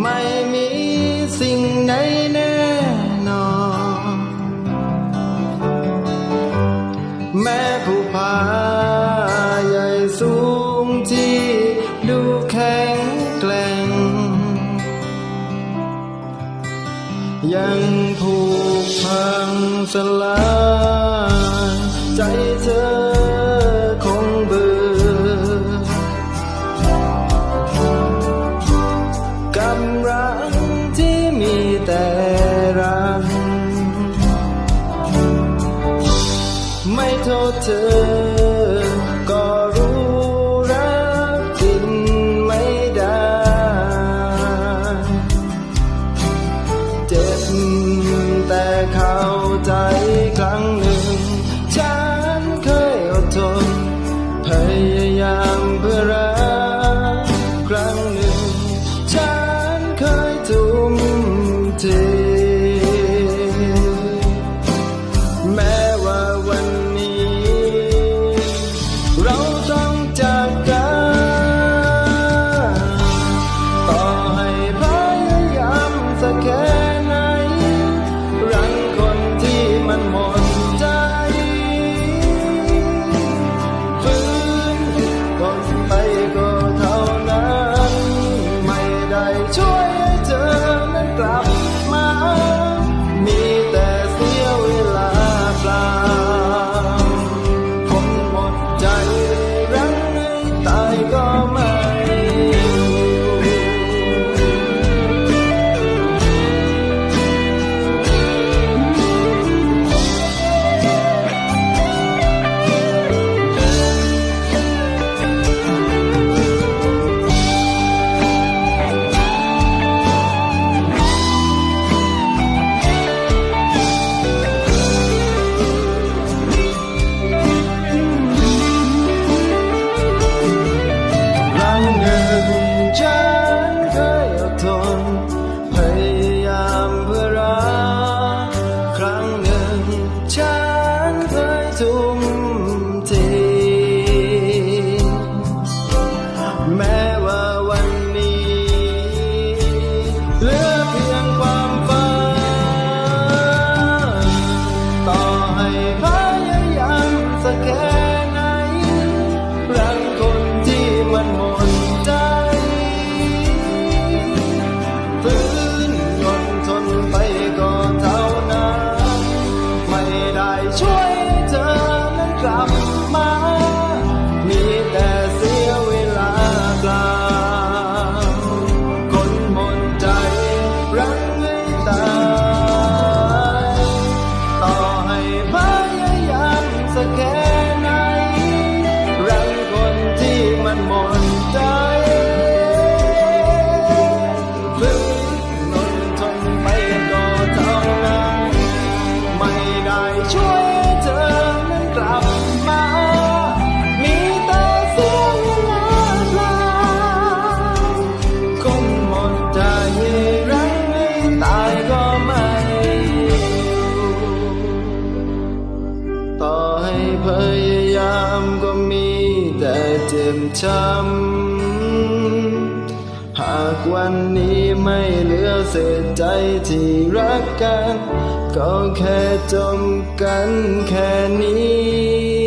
ไม่มีสิ่งใดแน่นอน แม่ผู้พาใหญ่สูงที่ดูแข็งแกร่ง ยังถูกพังสลายใจเธอ แต่รัก ไม่โทษเธอ ก็รู้รักกินไม่ได้ เจ็บแต่เขา Chúa พยายามสักแค่ไหนรักคนที่มันหมดใจฝืนยนทนไปก็เท่านั้น ไม่ได้ช่วยเธอนั้นกลับมา มจำ หากวันนี้ไม่เหลือเศษใจที่รักกัน ก็แค่จมกันแค่นี้